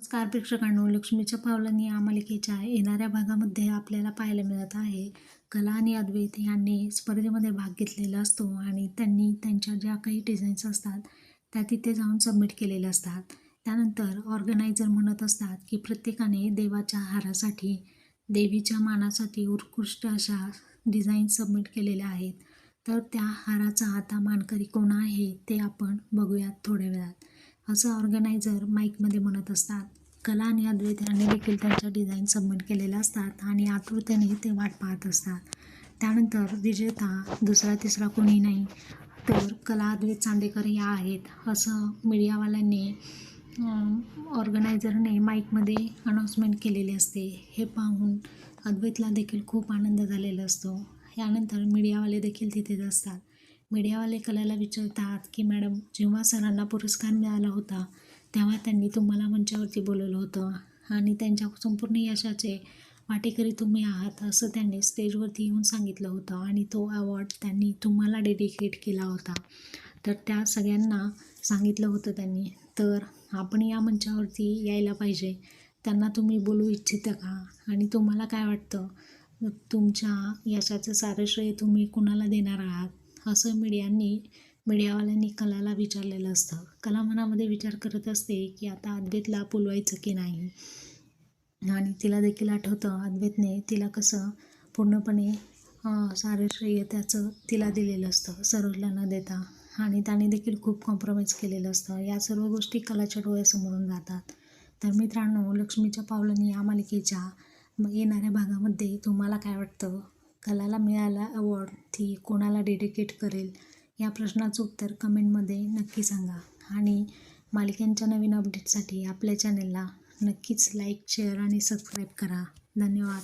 नमस्कार प्रेक्षकांनो लक्ष्मीच्या पावलांनी या मालिकेच्या येणाऱ्या भागामध्ये आपल्याला पाहायला मिळत आहे. कला आणि अद्वैत यांनी स्पर्धेमध्ये भाग घेतलेला असतो आणि त्यांनी त्यांच्या ज्या काही डिझाईन्स असतात त्या तिथे जाऊन सबमिट केलेल्या असतात. त्यानंतर ऑर्गनायझर म्हणत असतात की प्रत्येकाने देवाच्या हारासाठी देवीच्या मानासाठी उत्कृष्ट अशा डिझाईन सबमिट केलेल्या आहेत. तर त्या हाराचा आता मानकरी कोण आहे ते आपण बघूयात थोड्या वेळात. असं ऑर्गनायझर माईकमध्ये म्हणत असतात. कला आणि अद्वैत यांनी देखील त्यांच्या डिझाईन सबमिट केलेल्या असतात आणि आतुरतेने ते वाट पाहत असतात. त्यानंतर विजेता दुसरा तिसरा कोणी नाही तर कला अद्वैत चांदेकर या आहेत. असं मीडियावाल्यांनी ऑर्गनायझरने माईकमध्ये अनाऊन्समेंट केलेली असते. हे पाहून अद्वैतला देखील खूप आनंद झालेला असतो. यानंतर मीडियावाले देखील तिथेच असतात. मीडियावाले कलाला विचारतात की मॅडम जेव्हा सरांना पुरस्कार मिळाला होता तेव्हा त्यांनी तुम्हाला मंचावरती बोलवलं होतं आणि त्यांच्या संपूर्ण यशाचे वाटेकरी तुम्ही आहात असं त्यांनी स्टेजवरती येऊन सांगितलं होतं आणि तो अवॉर्ड त्यांनी तुम्हाला डेडिकेट केला होता. तर त्या सगळ्यांना सांगितलं होतं त्यांनी तर आपण या मंचावरती यायला पाहिजे. त्यांना तुम्ही बोलू इच्छिता का? आणि तुम्हाला काय वाटतं? तुमच्या यशाचं सारं श्रेय तुम्ही कुणाला देणार आहात? असं मीडियांनी मीडियावाल्यांनी कलाला विचारलेलं असतं. कला मनामध्ये विचार करत असते की आता अद्वैतला बोलवायचं की नाही? आणि तिला देखील आठवतं अद्वैतने तिला कसं पूर्णपणे सारे श्रेय त्याचं तिला दिलेलं असतं सरोजला न देता. आणि त्याने देखील खूप कॉम्प्रोमाइज केलेलं असतं. या सर्व गोष्टी कलाच्या डोळ्यासमोरून जातात तर मित्रांनो लक्ष्मीच्या पावलांनी या मालिकेच्या येणाऱ्या भागामध्ये तुम्हाला काय वाटतं? कलाला मिळाला अवॉर्ड ती कोणाला डेडिकेट करेल या प्रश्नाचं उत्तर कमेंटमध्ये नक्की सांगा. आणि मालिकांच्या नवीन अपडेटसाठी आपल्या चॅनलला नक्कीच लाईक शेअर आणि सबस्क्राईब करा. धन्यवाद.